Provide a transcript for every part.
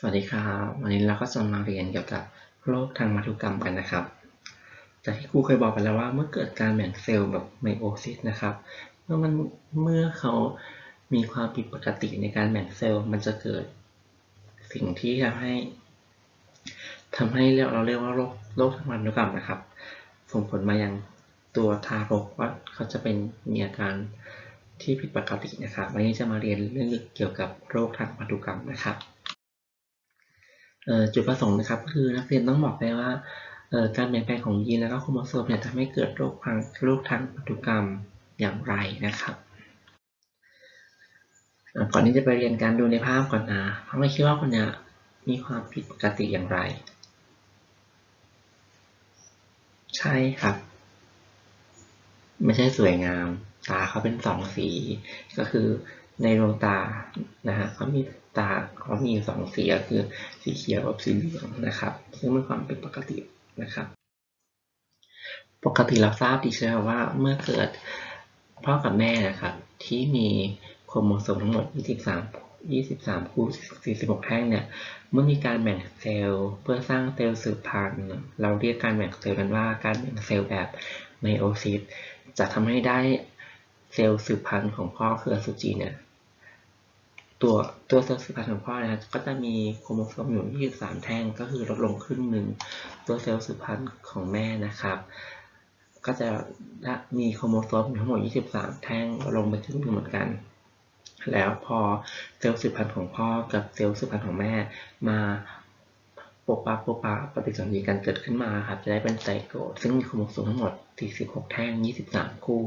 สวัสดีครับวันนี้เราก็จะมาเรียนเกี่ยวกับโรคทางพันธุกรรมกันนะครับ จากที่ครูเคยบอกไปแล้วว่าเมื่อเกิดการแบ่งเซลล์แบบไมโอซิสนะครับ เมื่อมันเมื่อเขามีความผิดปกติในการแบ่งเซลล์มันจะเกิดสิ่งที่ทำให้ทำให้เราเรียกว่าโรคโรคทางพันธุกรรมนะครับ ส่งผลมายังตัวทารกว่าเขาจะเป็นมีอาการที่ผิดปกตินะครับ วันนี้จะมาเรียนเรื่องเกี่ยวกับโรคทางพันธุกรรมนะครับ จุดประสงค์นะครับคือนักเรียนต้องบอกได้ว่าการเปลี่ยนแปลงของยีนและก็โครโมโซมเนี่ยทำให้เกิดโรคทางโรคทางพันธุกรรมอย่างไรนะครับก่อนที่จะไปเรียนการดูในภาพก่อนนะเพราะไม่คิดว่าคนนี้มีความผิดปกติอย่างไร ใช่ครับ ไม่ใช่สวยงาม ตาเขาเป็นสองสี ก็คือ ในดวงตานะฮะเขามีตาเขามีสองสีคือสีเขียวกับสีเหลืองนะครับ ซึ่งเป็นความเป็นปกตินะครับ ปกติเราทราบดีใช่ไหมว่าเมื่อเกิดพ่อกับแม่นะครับ ที่มีโครโมโซมทั้งหมด 23 23 คู่ 46 แท่งเนี่ย เมื่อมีการแบ่งเซลล์เพื่อสร้างเซลล์สืบพันธุ์ เราเรียกการแบ่งเซลล์กันว่าการแบ่งเซลล์แบบไมโอซิส จะทำให้ได้เซลล์สืบพันธุ์ของพ่อคืออสุจิเนี่ย ตัวตัวเซลล์สืบพันธุ์ของพ่อนะครับก็จะมีโครโมโซมอยู่ 23 แท่งก็คือลดลงครึ่งหนึ่งตัวเซลล์สืบพันธุ์ของแม่นะครับ ก็จะมีโครโมโซมทั้งหมด 23 แท่งลงไปครึ่งหนึ่งเหมือนกัน แล้วพอเซลล์สืบพันธุ์ของพ่อกับเซลล์สืบพันธุ์ของแม่มาปกปาปกปาปฏิสนธิกันเกิดขึ้นมาครับจะได้เป็นไซโกซึ่งมีโครโมโซมทั้งหมด 46 แท่ง 23 คู่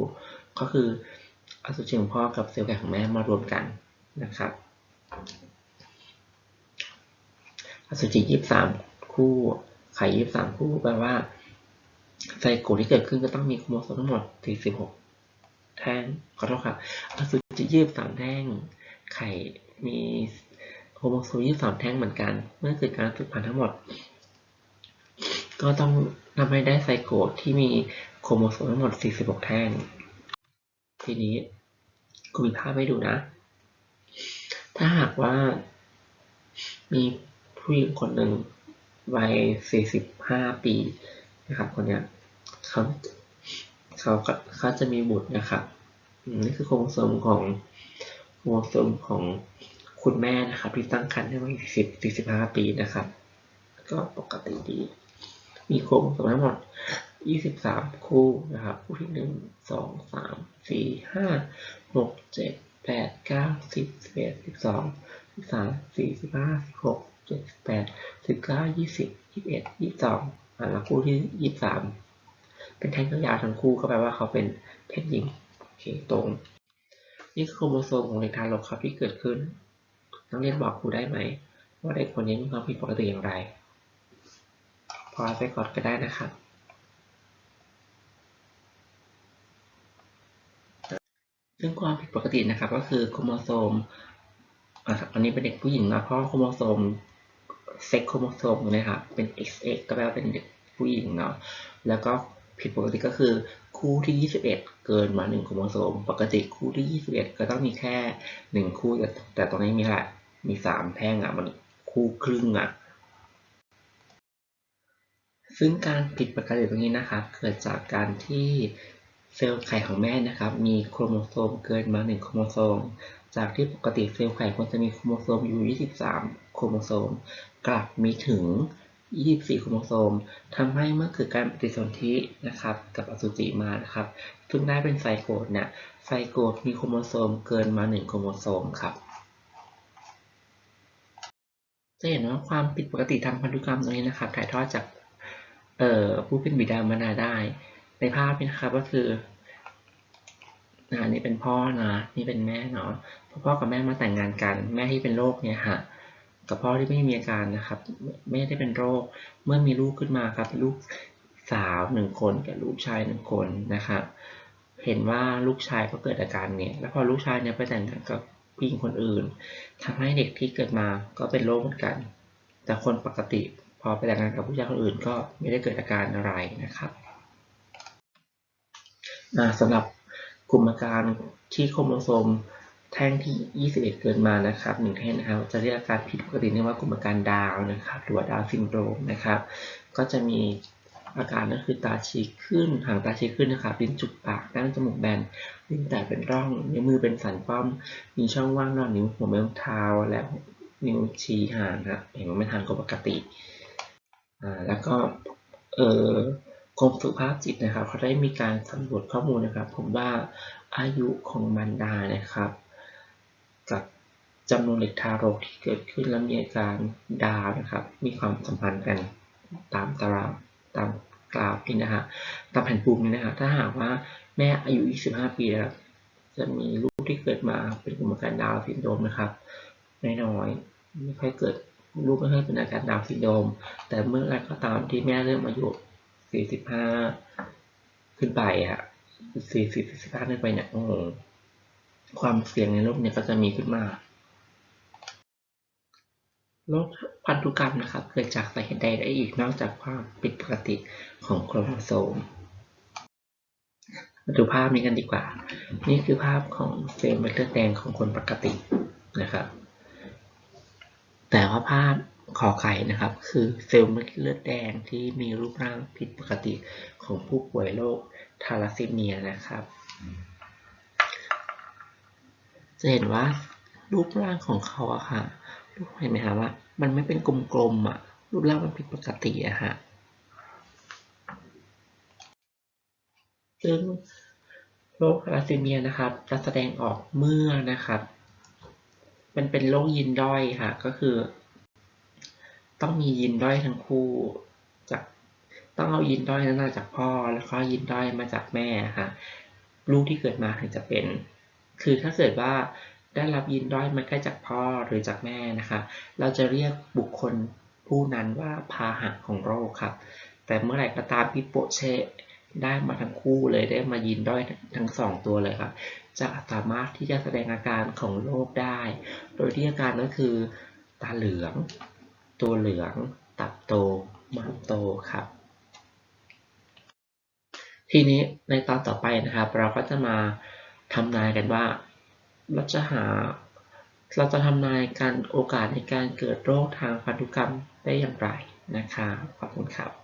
ก็คืออสุจิของพ่อกับเซลล์ไก่ของแม่มารวมกัน นะครับอสุจิยี่สามคู่ไข่ยี่สามคู่แปลว่าไซโกที่เกิดขึ้นก็ต้องมีโครโมโซมทั้งหมดสี่สิบหกแท่งขอโทษครับอสุจิยี่สามแท่ง ไข่มีโครโมโซมยี่สามแท่งเหมือนกัน เมื่อเกิดการสืบพันธุ์ทั้งหมด ก็ต้องทำให้ได้ไซโกที่มีโครโมโซมทั้งหมด 46 แท่ง ทีนี้กูมีภาพให้ดูนะ ถ้าหากว่า มีผู้หญิงคนหนึ่งวัย45ปีนะครับ คนนี้เขาเขาเขาจะมีบุตรนะครับนี่คือโครโมโซมของโครโมโซมของคุณแม่นะครับ ที่ตั้งครรภ์ได้วัย10 45ปีนะครับ ก็ปกติดี มีโครโมโซมทั้งหมด23คู่นะครับ คู่ที่1 2 3 4 5 6 7 แปดเก้าสิบสิบเอ็ดสิบสองสิบสามสี่สิบห้าสิบหกเจ็ดสิบแปดสิบเก้ายี่สิบยี่สิบเอ็ดยี่สิบสองอ่าแล้วคู่ที่ยี่สิบสามเป็นแท่งยาวทั้งคู่ก็แปลว่าเขาเป็นเพศหญิงโอเคตรง นี่คือโครโมโซมของเด็กทารกครับที่เกิดขึ้นนักเรียนบอกครูได้ไหม ว่าเด็กคนนี้มีความผิดปกติอย่างไร พอไปก่อนก็ได้นะครับ ซึ่งความผิดปกตินะครับ ก็คือโครโมโซมอันนี้เป็นเด็กผู้หญิงนะเพราะโครโมโซมเซ็กโครโมโซมนะครับเป็น XX ก็แปลว่าเป็นเด็กผู้หญิงเนาะแล้วก็ผิดปกติก็คือคู่ที่ 21 เกินมา1โครโมโซม ปกติคู่ที่ 21 ก็ต้องมีแค่ 1 คู่แต่แต่ตรงนี้มีแหละมี 3 แท่งอะมันคู่ครึ่งอะซึ่งการผิดปกติตรงนี้นะครับเกิดจากการที่ เซลล์ไข่ของแม่นะครับ มีโครโมโซมเกินมา 1 โครโมโซม จากที่ปกติเซลล์ไข่ควรจะมีโครโมโซมอยู่ 23 โครโมโซม กลับมีถึง 24 โครโมโซมทำให้เมื่อเกิดการปฏิสนธินะครับ กับอสุจิมานะครับ ซึ่งได้เป็นไซโกตเนี่ย ไซโกตมีโครโมโซมเกินมา 1 โครโมโซมครับจะเห็นว่าความผิดปกติทางพันธุกรรมตรงนี้นะครับ ถ่ายทอดจากผู้เป็นบิดามารดาได้ ในภาพนี้นะครับก็คือ นะนี่เป็นพ่อนะนี่เป็นแม่เนาะพ่อกับแม่มาแต่งงานกัน แม่ที่เป็นโรคเนี่ยฮะกับพ่อที่ไม่มีอาการนะครับ ไม่ได้เป็นโรค เมื่อมีลูกขึ้นมาครับ ลูกสาวหนึ่งคนกับลูกชายหนึ่งคนนะครับเห็นว่าลูกชายก็เกิดอาการเนี่ย แล้วพอลูกชายเนี่ยไปแต่งงานกับผู้หญิงคนอื่นทำให้เด็กที่เกิดมาก็เป็นโรคเหมือนกัน แต่คนปกติพอไปแต่งงานกับผู้ชายคนอื่นก็ไม่ได้เกิดอาการอะไรนะครับสำหรับ กลุ่มอาการที่โครโมโซมแท่งที่ 21 เกินมานะครับหนึ่งแท่งนะครับ จะเรียกอาการผิดปกติเรียกว่ากลุ่มอาการดาวนะครับ หรือว่าดาวซินโดรมนะครับ ก็จะมีอาการก็คือตาชี้ขึ้น หางตาชี้ขึ้นนะครับ ลิ้นจุกปากด้านจมูกแบน ลิ้นแตกเป็นร่อง นิ้วมือเป็นสันป้อม มีช่องว่างระหว่างนิ้วหัวแม่เท้า และนิ้วชี้ห่างครับเห็นว่าไม่ทางกว่าปกติ อ่า แล้วก็ เออ กรมสุขภาพจิตนะครับเขาได้มีการสำรวจข้อมูลนะครับ ผมว่าอายุของมารดานะครับ กับจำนวนเด็กทารกที่เกิดขึ้นและมีอาการดาวนะครับ มีความสัมพันธ์กันตามตารางตามกราฟนี่นะฮะตามแผนภูมินี่นะฮะถ้าหากว่าแม่อายุ 25 ปีนะครับจะมีลูกที่เกิดมาเป็นกลุ่มอาการดาวซินโดมนะครับน้อยๆไม่ค่อยเกิดลูกไม่ค่อยเป็นอาการดาวซินโดมแต่เมื่อไรก็ตามที่แม่เริ่มอายุ 45ขึ้นไปอะ40 45ขึ้นไปเนี่ยโอ้โหความเสี่ยงในโรคเนี่ยก็จะมีขึ้นมาโรคพันธุกรรมนะครับเกิดจากสาเหตุใดได้อีกนอกจากความผิดปกติของโครโมโซมมาดูภาพนี้กันดีกว่า นี่คือภาพของเซลล์เม็ดเลือดแดงของคนปกตินะครับ แต่ว่าภาพ ขอไข่นะครับ คือเซลล์เม็ดเลือดแดงที่มีรูปร่างผิดปกติของผู้ป่วยโรคทาลัสซีเมียนะครับ จะเห็นว่ารูปร่างของเขาอะค่ะรูปเห็นไหมคะว่า มันไม่เป็นกลมๆอะรูปร่างมันผิดปกติอะฮะซึ่งโรคทาลัสซีเมียนะครับ จะแสดงออกเมื่อนะครับ มันเป็นโรคยีนด้อยค่ะ ก็คือ ต้องมียีนด้อยทั้งคู่จากต้องเอายีนด้อยนั้นมาจากพ่อ แล้วก็ยีนด้อยมาจากแม่ค่ะลูกที่เกิดมาถึงจะเป็น คือถ้าเกิดว่าได้รับยีนด้อยมาแค่จากพ่อหรือจากแม่นะคะ เราจะเรียกบุคคลผู้นั้นว่าพาหะของโรคครับ แต่เมื่อไหร่ก็ตามที่โปเชได้มาทั้งคู่เลยได้มายีนด้อยทั้งสองตัวเลยครับ จะสามารถที่จะแสดงอาการของโรคได้ โดยที่อาการก็คือตาเหลือง ตัวเหลือง ตับโตม้ามโตครับ ทีนี้ในตอนต่อไปนะครับ เราก็จะมาทำนายกันว่า เราจะหา เราจะทำนายการโอกาสในการเกิดโรคทางพันธุกรรมได้อย่างไรนะครับขอบคุณครับ